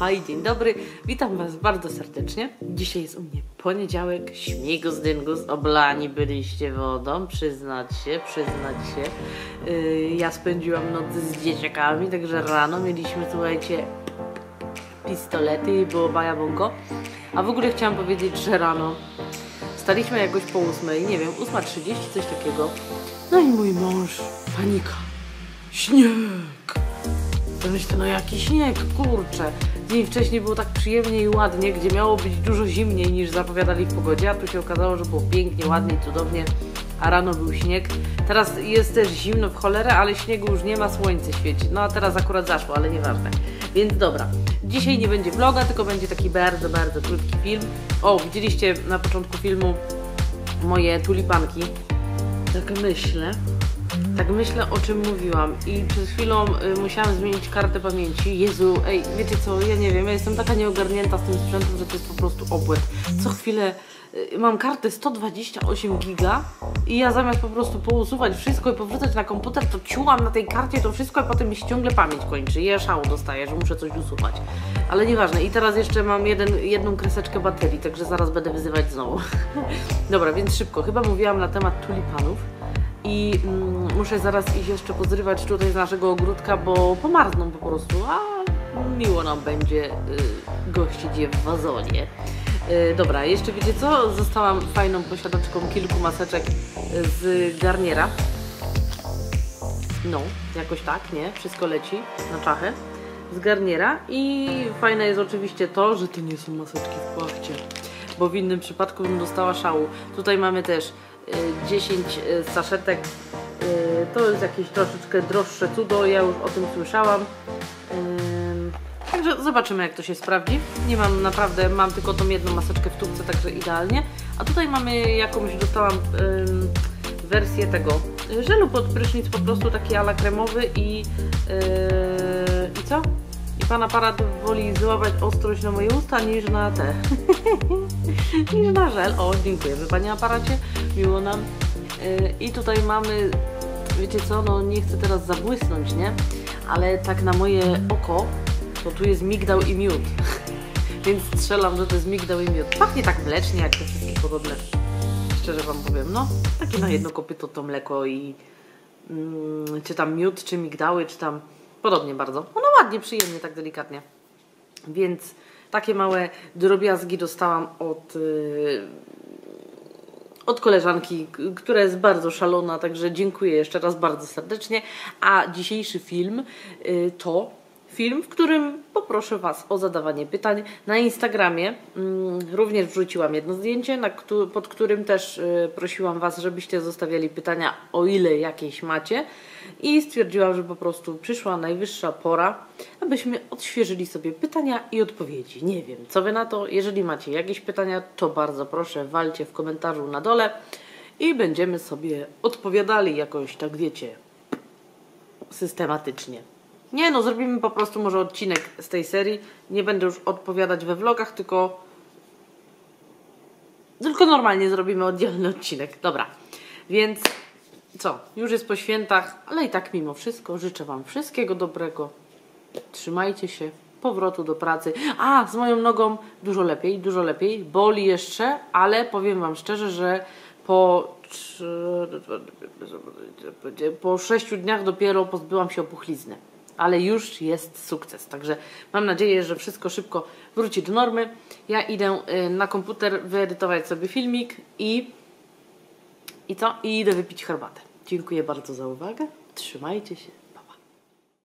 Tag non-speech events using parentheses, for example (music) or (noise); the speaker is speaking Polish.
Hej, dzień dobry, witam Was bardzo serdecznie. Dzisiaj jest u mnie poniedziałek, śmigus dyngus, oblani byliście wodą, przyznać się, przyznać się. Yy, ja spędziłam noc z dzieciakami, także rano mieliśmy, słuchajcie, pistolety i było baja bongo. A w ogóle chciałam powiedzieć, że rano staliśmy jakoś po ósmej, nie wiem, 8.30, coś takiego. No i mój mąż, panika. Śnieg! Myślę, no jaki śnieg, kurczę. Dzień wcześniej było tak przyjemnie i ładnie, gdzie miało być dużo zimniej niż zapowiadali w pogodzie, a tu się okazało, że było pięknie, ładnie, cudownie, a rano był śnieg. Teraz jest też zimno w cholerę, ale śniegu już nie ma, słońce świeci. No a teraz akurat zaszło, ale nieważne. Więc dobra, dzisiaj nie będzie vloga, tylko będzie taki bardzo, bardzo krótki film. O, widzieliście na początku filmu moje tulipanki. Tak myślę. Tak myślę, o czym mówiłam i przed chwilą y, musiałam zmienić kartę pamięci. Jezu, ej, wiecie co, ja nie wiem, ja jestem taka nieogarnięta z tym sprzętem, że to jest po prostu obłęd. Co chwilę y, mam kartę 128 giga i ja zamiast po prostu pousuwać wszystko i powrzucać na komputer, to ciułam na tej karcie to wszystko, a potem mi się ciągle pamięć kończy ja szału dostaję, że muszę coś usuwać. Ale nieważne. I teraz jeszcze mam jeden, jedną kreseczkę baterii, także zaraz będę wyzywać znowu. (laughs) Dobra, więc szybko. Chyba mówiłam na temat tulipanów i mm, muszę zaraz iść jeszcze pozrywać tutaj z naszego ogródka, bo pomarzną po prostu, a miło nam będzie y, gościć je w wazonie. Y, dobra, jeszcze wiecie co? Zostałam fajną posiadaczką kilku maseczek z garniera. No, jakoś tak, nie? Wszystko leci na czachę z garniera i fajne jest oczywiście to, że to nie są maseczki w płachcie, bo w innym przypadku bym dostała szału. Tutaj mamy też y, 10 y, saszetek, y, to jest jakieś troszeczkę droższe cudo, ja już o tym słyszałam. Także zobaczymy jak to się sprawdzi. Nie mam naprawdę, mam tylko tą jedną maseczkę w tubce, także idealnie. A tutaj mamy jakąś, dostałam wersję tego y, żelu pod prysznic, po prostu taki ala kremowy i, i co? I pan aparat woli złapać ostrość na moje usta niż na te. (laughs) niż na żel. O, dziękujemy panie aparacie, miło nam. Yy, I tutaj mamy, wiecie co, no nie chcę teraz zabłysnąć, nie? Ale tak na moje oko, to tu jest migdał i miód. (laughs) Więc strzelam, że to jest migdał i miód. Pachnie tak mlecznie, jak te wszystkie podobne szczerze Wam powiem, no takie na jedno kopyto to mleko i mm, czy tam miód, czy migdały, czy tam podobnie bardzo. No, ładnie, przyjemnie, tak delikatnie. Więc takie małe drobiazgi dostałam od, yy, od koleżanki, która jest bardzo szalona, także dziękuję jeszcze raz bardzo serdecznie. A dzisiejszy film yy, to film, w którym poproszę Was o zadawanie pytań. Na Instagramie mm, również wrzuciłam jedno zdjęcie, pod którym też y, prosiłam Was, żebyście zostawiali pytania, o ile jakieś macie. I stwierdziłam, że po prostu przyszła najwyższa pora, abyśmy odświeżyli sobie pytania i odpowiedzi. Nie wiem, co Wy na to? Jeżeli macie jakieś pytania, to bardzo proszę, walcie w komentarzu na dole i będziemy sobie odpowiadali jakoś, tak wiecie, systematycznie. Nie no, zrobimy po prostu może odcinek z tej serii. Nie będę już odpowiadać we vlogach, tylko tylko normalnie zrobimy oddzielny odcinek. Dobra. Więc co? Już jest po świętach, ale i tak mimo wszystko życzę Wam wszystkiego dobrego. Trzymajcie się. Powrotu do pracy. A, z moją nogą dużo lepiej, dużo lepiej. Boli jeszcze, ale powiem Wam szczerze, że po, po sześciu dniach dopiero pozbyłam się opuchlizny. Ale już jest sukces. Także mam nadzieję, że wszystko szybko wróci do normy. Ja idę y, na komputer wyedytować sobie filmik i, i co? I idę wypić herbatę. Dziękuję bardzo za uwagę. Trzymajcie się.